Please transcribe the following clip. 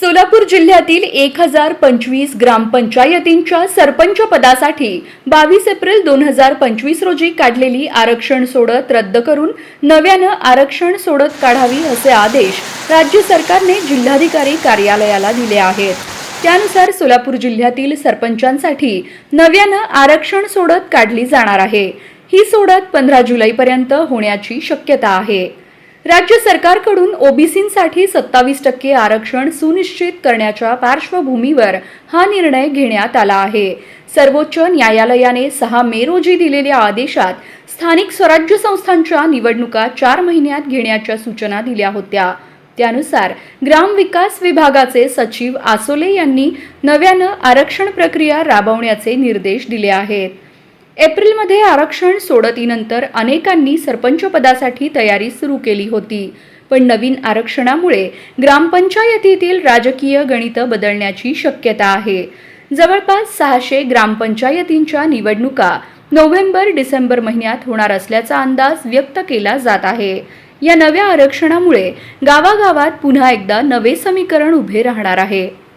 सोलापूर जिल्ह्यातील एक हजार पंचवीस ग्रामपंचायतींच्या सरपंच पदासाठी बावीस एप्रिल दोन हजार पंचवीस रोजी काढलेली आरक्षण सोडत रद्द करून नव्यानं आरक्षण सोडत काढावी असे आदेश राज्य सरकारने जिल्हाधिकारी कार्यालयाला दिले आहेत. त्यानुसार सोलापूर जिल्ह्यातील सरपंचांसाठी नव्यानं आरक्षण सोडत काढली जाणार आहे. ही सोडत पंधरा जुलैपर्यंत होण्याची शक्यता आहे. राज्य सरकारकडून ओबीसींसाठी सत्तावीस टक्के आरक्षण सुनिश्चित करण्याच्या पार्श्वभूमीवर हा निर्णय घेण्यात आला आहे. सर्वोच्च न्यायालयाने सहा मे रोजी दिलेल्या आदेशात स्थानिक स्वराज्य संस्थांच्या निवडणुका चार महिन्यात घेण्याच्या सूचना दिल्या होत्या. त्यानुसार ग्रामविकास विभागाचे सचिव आसोले यांनी नव्यानं आरक्षण प्रक्रिया राबवण्याचे निर्देश दिले आहेत. एप्रिलमध्ये आरक्षण सोडतीनंतर अनेकांनी सरपंच पदासाठी तयारी सुरू केली होती. पण नवीन आरक्षणामुळे ग्रामपंचायतीतील राजकीय गणितं बदलण्याची शक्यता आहे. जवळपास सहाशे ग्रामपंचायतींच्या निवडणुका नोव्हेंबर डिसेंबर महिन्यात होणार असल्याचा अंदाज व्यक्त केला जात आहे. या नव्या आरक्षणामुळे गावागावात पुन्हा एकदा नवे समीकरण उभे राहणार आहे.